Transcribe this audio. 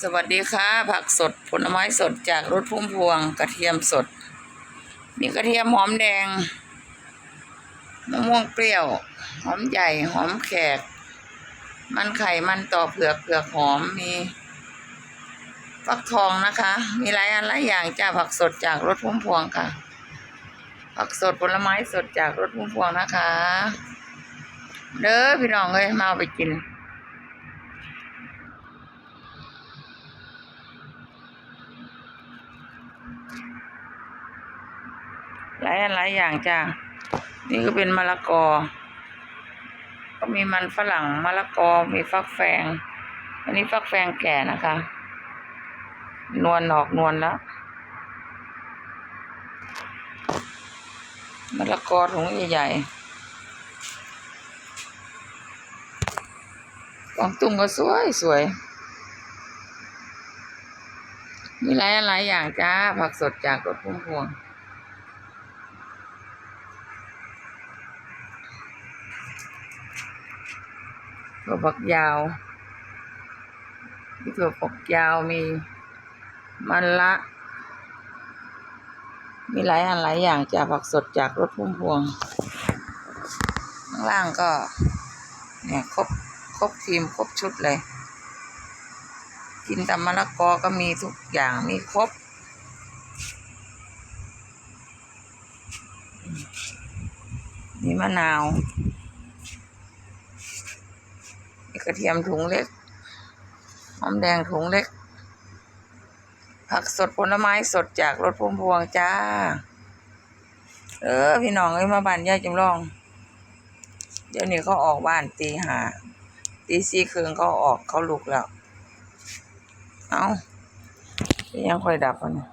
สวัสดีค่ะ ผักสดผลไม้สดจากรถพุ่มพวง กระเทียมสด มีกระเทียมหอมแดงมะม่วงเปรี้ยว หอมใหญ่ หอมแขก มันไข่ มันต่อเผือกเผือกหอมมีฟักทองนะคะ มีหลายอันหลายอย่างจ้าผักสดจากรถพุ่มพวงค่ะ ผักสดผลไม้สดจากรถพุ่มพวงนะคะ เด้อพี่น้องเอ้ยมาไปกิน หลายอันหลายอย่างจ้านี่ก็เป็นมะละกอ ก็มีมันฝรั่งมะละกอมีฟักแฟง อันนี้ฟักแฟงแก่นะคะ นวลออกนวลแล้วมะละกอถุงใหญ่ๆกวางตุ้งก็สวยสวย มีหลายอันหลายอย่างจ้า ผักสดจากรถพุ่มพวง ถั่วฝักยาว มีถั่วฝักยาว มีมันละ มีหลายอันหลายอย่างจากผักสดจากรถพุ่มพวง ข้างล่างก็ เนี่ยครบครบทีมครบชุดเลย กินตำมะละกอก็มีทุกอย่างมีครบมีมะนาว มี กระเทียมถุงเล็ก หอมแดงถุงเล็ก ผักสดผลไม้สดจากรถพุ่มพวงจ้า เออ พี่น้องเอ้ยมาบ้านย่าจำลอง เดี๋ยวนี้เขาออกบ้านตีหาตีสี่ครึ่งเขาออกเขาลุกแล้ว เอายังค่อยดับอะเนี่ย